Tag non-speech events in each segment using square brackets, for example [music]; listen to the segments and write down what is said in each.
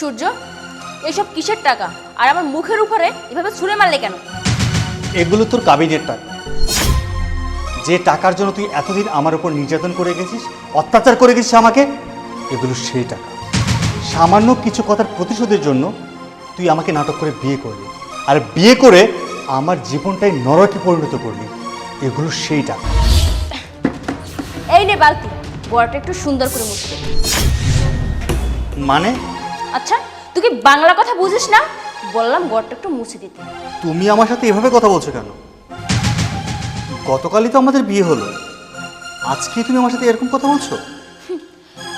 সূর্য? এসব কিসের টাকা? আর আমার মুখের উপরে এভাবে ছুঁড়ে মারলে কেন? এগুলো তোর কাবিনের টাকা। যে টাকার জন্য তুই এতদিন আমার উপর নির্যাতন করে গেছিস অত্যাচার করে গেছিস আমাকে এগুলো সেই টাকা। সামান্য কিছু কথার প্রতিশোধের জন্য তুই আমাকে নাটক করে বিয়ে করলি। আর বিয়ে করে আমার জীবনটাই নরকে পরিণত করলি। এগুলো সেই টাকা। এই নে বালতি। বড়টা একটু সুন্দর করে মুছতে মানে? আচ্ছা তুই কি বাংলা কথা বুঝিস না? বললাম গড়টা একটু মুছে দিতে। তুমি আমার সাথে এভাবে কথা বলছো কেন? গতকালই তো আমাদের বিয়ে হলো। আজকে তুমি আমার সাথে এরকম কথা বলছো?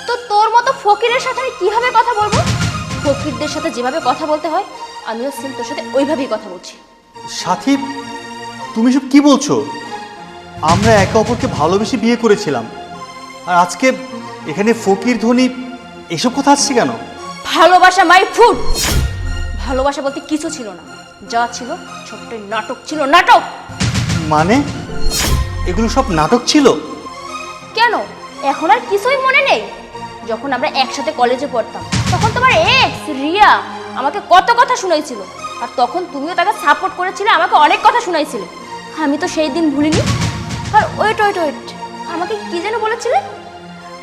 তো তোর মতো ফকিরের সাথে আমি কীভাবে কথা বলব? ফকিরদের সাথে যেভাবে কথা বলতে হয় আমিও সেম তোর সাথে ওইভাবেই কথা বলছি। সাথী তুমি সব কি বলছো? আমরা একে অপরকে ভালোবেসে বিয়ে করেছিলাম। আর আজকে এখানে ফকির ধনী এসব কথা আসছে কেন? ভালোবাসা মাই ফুড ভালোবাসা বলতে কিছু ছিল না। যা ছিল ছোট্ট নাটক ছিল। নাটক! মানে? এগুলো সব নাটক ছিল? কেন? এখন আর কিছুই মনে নেই। যখন আমরা একসাথে কলেজে পড়তাম তখন তোমার এক্স রিয়া আমাকে কত কথা শুনাইছিল। আর তখন তুমিও তাকে সাপোর্ট করেছিলে আমাকে অনেক কথা শুনাইছিলে। আমি তো সেই দিন ভুলিনি। আর ওয়েট ওয়েট ওয়েট আমাকে কি যেন বলেছিলে?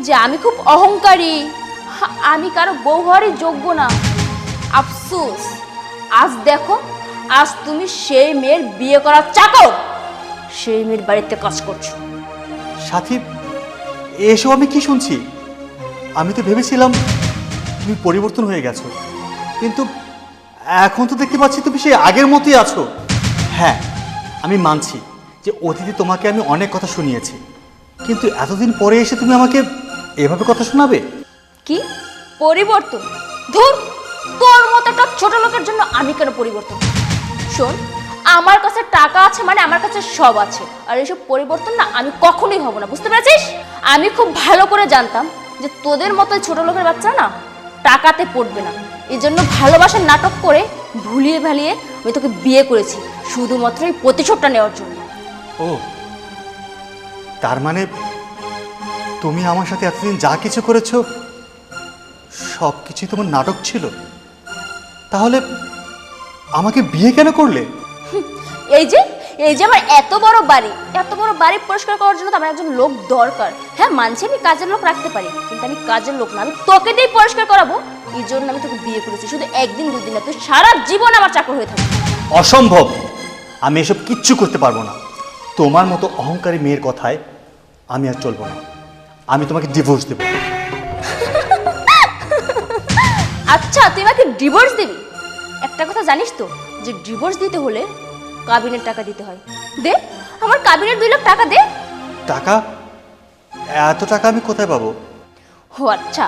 যে আমি খুব অহংকারী। আমি কারও বউ হওয়ারই যোগ্য না। আফসোস। আজ দেখো, আজ তুমি সেই মেয়ের বিয়ে করার চাকর। সেই মেয়ের বাড়িতে কাজ করছ। সাথী এসব আমি কি শুনছি? আমি তো ভেবেছিলাম তুমি পরিবর্তন হয়ে গেছো। কিন্তু এখন তো দেখতে পাচ্ছি তুমি সেই আগের মতোই আছো। হ্যাঁ আমি মানছি যে অতীতে তোমাকে আমি অনেক কথা শুনিয়েছি। কিন্তু এতদিন পরে এসে তুমি আমাকে এভাবে কথা শোনাবে? কি? পরিবর্তন। ধুর, তোর মতো একটা ছোট লোকের জন্য আমি কেন পরিবর্তন শোন, আমার কাছে টাকা আছে মানে আমার কাছে সব আছে। আর এসব পরিবর্তন না আমি কখনোই হব না, বুঝতে পেরেছিস? আমি খুব ভালো করে জানতাম যে তোদের মতো ছোট লোকের বাচ্চা না টাকাতে পড়বে না। এই জন্য ভালোবাসার নাটক করে ভুলিয়ে ভালিয়ে আমি তোকে বিয়ে করেছি, শুধুমাত্র এই প্রতিশোধটা নেওয়ার জন্য। ও, তার মানে তুমি আমার সাথে এতদিন যা কিছু করেছ সব কিছুই তোমার নাটক ছিল? তাহলে আমাকে বিয়ে কেন করলে? এই যে এই যে আমার এত বড় বাড়ি এত বড় বাড়ি পরিষ্কার করার জন্য তো আমার একজন লোক দরকার। হ্যাঁ মানছি আমি কাজের লোক রাখতে পারি কিন্তু আমি কাজের লোক না আমি তোকে দিয়ে পরিষ্কার করাবো। এই জন্য আমি তোকে বিয়ে করেছি শুধু একদিন দুদিন না তুই সারা জীবন আমার চাকর হয়ে থাকবি। অসম্ভব! আমি এসব কিচ্ছু করতে পারব না। তোমার মতো অহংকারী মেয়ের কথায় আমি আর চলবো না। আমি তোমাকে ডিভোর্স দেবো। আচ্ছা তুই আমাকে ডিভোর্স দিবি? একটা কথা জানিস তো যে ডিভোর্স দিতে হলে কাবিনের টাকা দিতে হয়। দে আমার কাবিনের দুই লাখ টাকা দে। টাকা? এত টাকা আমি কোথায় পাবো? ও আচ্ছা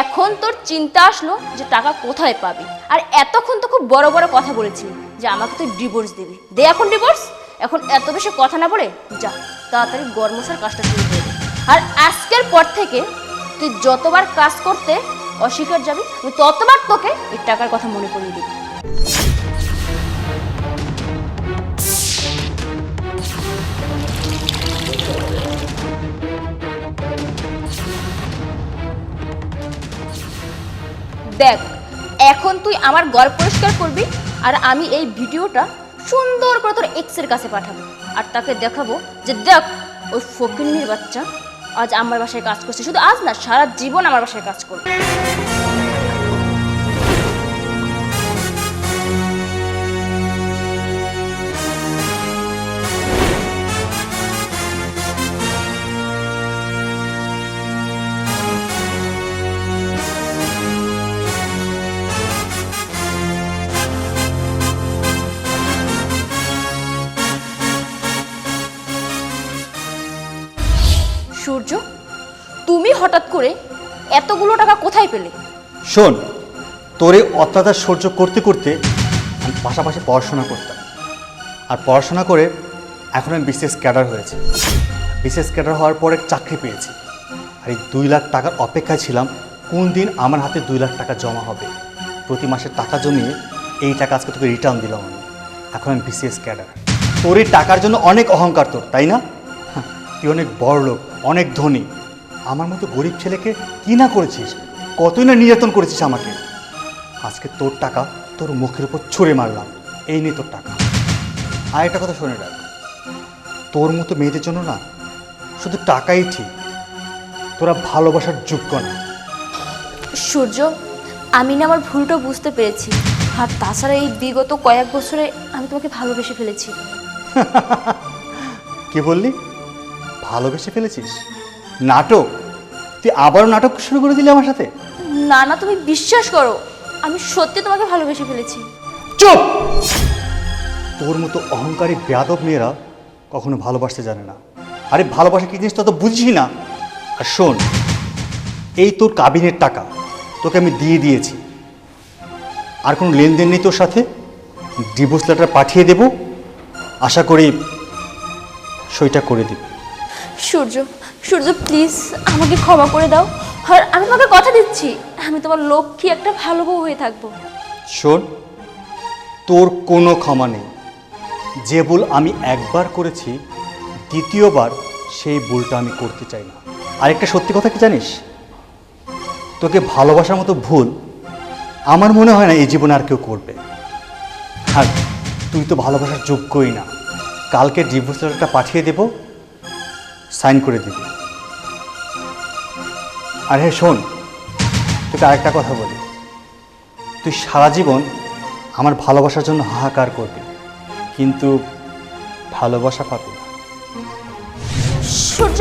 এখন তোর চিন্তা আসলো যে টাকা কোথায় পাবি। আর এতক্ষণ তো খুব বড় বড় কথা বলেছিলি যে আমাকে তুই ডিভোর্স দিবি। দে এখন ডিভোর্স এখন এত বেশি কথা না বলে যা তাড়াতাড়ি গরমসার কাজটা শুরু করে আর আজকের পর থেকে তুই যতবার কাজ করতে অস্বীকার যাবি, আমি ততবার তোকে এই টাকার কথা মনে করিয়ে দিবি। দেখ, এখন তুই আমার ঘর পরিষ্কার করবি আর আমি এই ভিডিওটা সুন্দর করে তোর এক্সের কাছে পাঠাবো। আর তাকে দেখাবো যে দেখ, ওই ফকিনির বাচ্চা আজ আমার বাসায় কাজ করছে। শুধু আজ না সারা জীবন আমার বাসায় কাজ করবে। হঠাৎ করে এতগুলো টাকা কোথায় পেলে? শোন তোরে অত্যাচার সহ্য করতে করতে আমি পাশাপাশি পড়াশোনা করতাম। আর পড়াশোনা করে এখন আমি বিশেষ ক্যাডার হয়েছি। বিশেষ ক্যাডার হওয়ার পরে চাকরি পেয়েছি। আর এই দুই লাখ টাকার অপেক্ষায় ছিলাম কোন দিন আমার হাতে দুই লাখ টাকা জমা হবে। প্রতি মাসে টাকা জমিয়ে এই টাকা আজকে তোকে রিটার্ন দিলাম আমি। এখন আমি বিসিএস ক্যাডার। তোর এই টাকার জন্য অনেক অহংকার তোর তাই না? হ্যাঁ, তুই অনেক বড় লোক অনেক ধনী। আমার মতো গরিব ছেলেকে কি না করেছিস? কতই না নির্যাতন করেছিস আমাকে? আজকে তোর টাকা তোর মুখের উপর ছুঁড়ে মারলাম। এই নিয়ে তোর টাকা। আর একটা কথা শুনে রাখ। তোর মতো মেয়েদের জন্য না শুধু টাকাই ঠিক। তোরা ভালোবাসার যোগ্য না। সূর্য আমি না আমার ভুলটা বুঝতে পেরেছি। আর তাছাড়া এই বিগত কয়েক বছরে আমি তোমাকে ভালোবেসে ফেলেছি। [laughs] কি বললি? ভালোবেসে ফেলেছিস? নাটক? তুই আবারও নাটক শুরু করে দিলি আমার সাথে? না না তুমি বিশ্বাস করো আমি সত্যি তোমাকে ভালোবেসে ফেলেছি। চুপ! তোর মতো অহংকারী বেয়াদব মেয়েরা কখনো ভালোবাসতে জানে না। আরে ভালোবাসা কি জিনিস? তত বুঝি না। আর শোন এই তোর কাবিনের টাকা তোকে আমি দিয়ে দিয়েছি। আর কোনো লেনদেন নেই তোর সাথে? ডিভোর্স লেটার পাঠিয়ে দেব। আশা করি সইটা করে দিবি। সূর্য সূর্য প্লিজ আমাকে ক্ষমা করে দাও। আর আমি তোমাকে কথা দিচ্ছি, আমি তোমার লক্ষ্মী একটা ভালো বউ হয়ে থাকব। শোন, তোর কোনো ক্ষমা নেই। যে ভুল আমি একবার করেছি, দ্বিতীয়বার সেই ভুলটা আমি করতে চাই না। আরেকটা সত্যি কথা কি জানিস? তোকে ভালোবাসার মতো ভুল আমার মনে হয় না এই জীবনে আর কেউ করবে। আর তুই তো ভালোবাসার যোগ্যই না। কালকে ডিভোর্স লেটারটা পাঠিয়ে দেব সাইন করে দিবি। আর হ্যাঁ শোন, তোকে আরেকটা কথা বলি। তুই সারা জীবন আমার ভালোবাসার জন্য হাহাকার করবি, কিন্তু ভালোবাসা পাবি না। সূর্য!